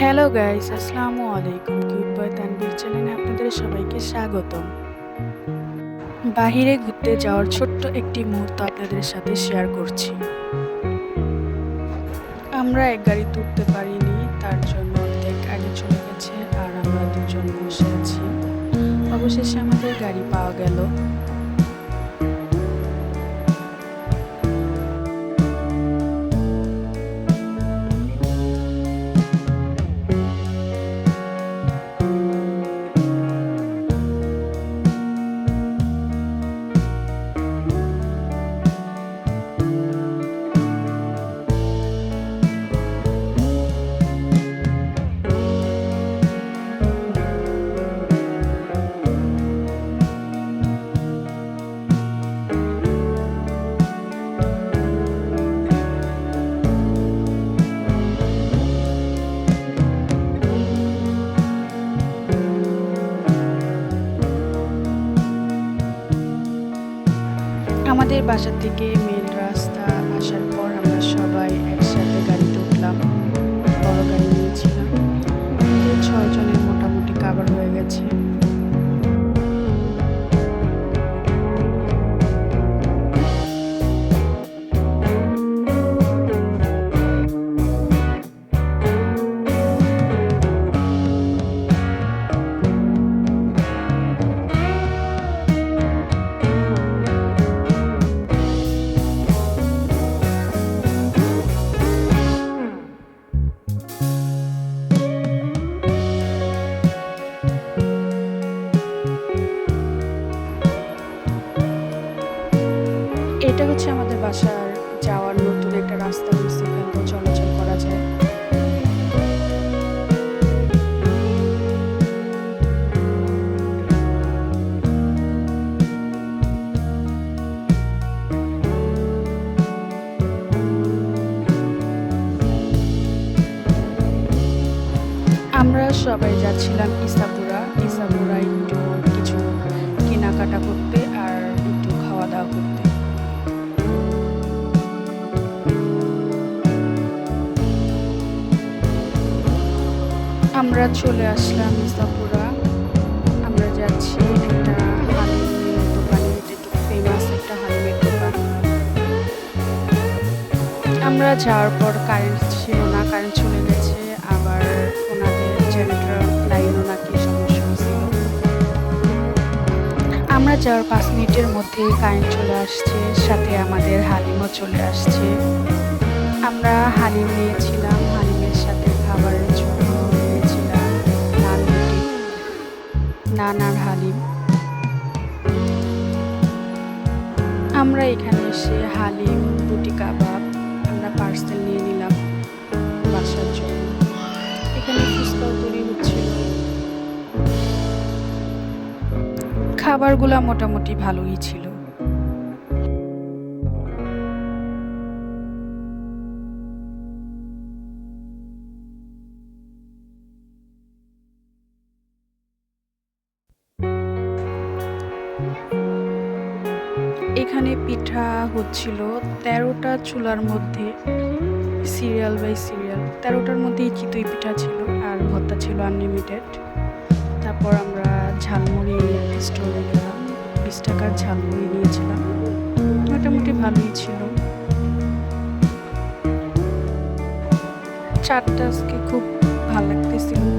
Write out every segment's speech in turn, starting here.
Hello guys আসসালামু আলাইকুম cute বয় তানভীর চ্যানেলে আপনাদের সবাইকে স্বাগতম। বাহিরে ঘুরতে যাওয়ার ছোট্ট একটি মুহূর্ত আপনাদের সাথে শেয়ার করছি। আমরা এক গাড়ি তুলতে পারিনি, তার জন্য অর্ধেক আগে চলে গেছে আর আমরা দুজন বসে আছি। অবশেষে আমাদের গাড়ি পাওয়া গেল। বাসা থেকে মেন রাস্তা আসার এটা হচ্ছে আমাদের বাসার যাওয়ার নতুন একটা রাস্তা হয়েছে এখান চলাচল করা যায়। আমরা সবাই যাচ্ছিলাম ইসাপুরা। ইসাপুরা একটু কিছু কেনাকাটা করতে। আমরা চলে আসলাম ইসাপুরা আমরা যাচ্ছি একটা হালিমের ফেমাস একটা হালিমের দোকান। আমরা যাওয়ার পর কারেন্ট ছিল না, কারেন্ট চলে গেছে। আবার ওনাদের জেনারেটর লাইনও নাকি সমস্যা হয়েছিল আমরা যাওয়ার পাঁচ মিনিটের মধ্যে কারেন্ট চলে আসছে, সাথে আমাদের হালিমও চলে আসছে। আমরা হালিম নিয়েছিলাম। নান হালিম। আমরা এখানে এসে হালিম, রুটি কাবাব, আমরা পার্সেল নিয়ে নিলাম বাসার জন্য। এখানে ফুচকাও তৈরি হচ্ছিল খাবারগুলো মোটামুটি ভালোই ছিল। এখানে পিঠা হচ্ছিল তেরোটা চুলার মধ্যে, সিরিয়াল বাই সিরিয়াল। তেরোটার মধ্যেই চিতই পিঠা ছিল আর ভর্তা ছিল আনলিমিটেড তারপর আমরা ঝালমুড়ি স্টোরে গেলাম। বিশ টাকার ঝালমুড়ি নিয়েছিলাম। মোটামুটি ভালোই ছিল। চারটা আজকে খুব ভালো লাগতেছিল।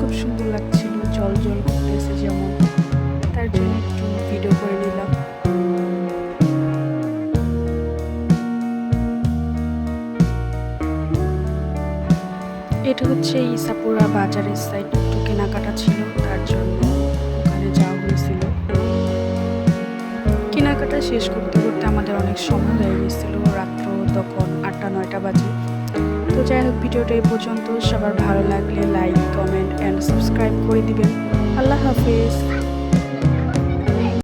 এটা হচ্ছে ইসাপুরা বাজারের সাইড একটু কেনাকাটা ছিল, তার জন্য ওখানে যাওয়া হয়েছিল। কেনাকাটা শেষ করতে করতে আমাদের অনেক সময় হয়ে গেছিল রাত্র তখন আটটা, নয়টা বাজে। তো যাই হোক, ভিডিওটা এই পর্যন্ত। সবার ভালো লাগলে লাইক কমেন্ট অ্যান্ড সাবস্ক্রাইব করে দিবেন। আল্লাহ হাফেজ।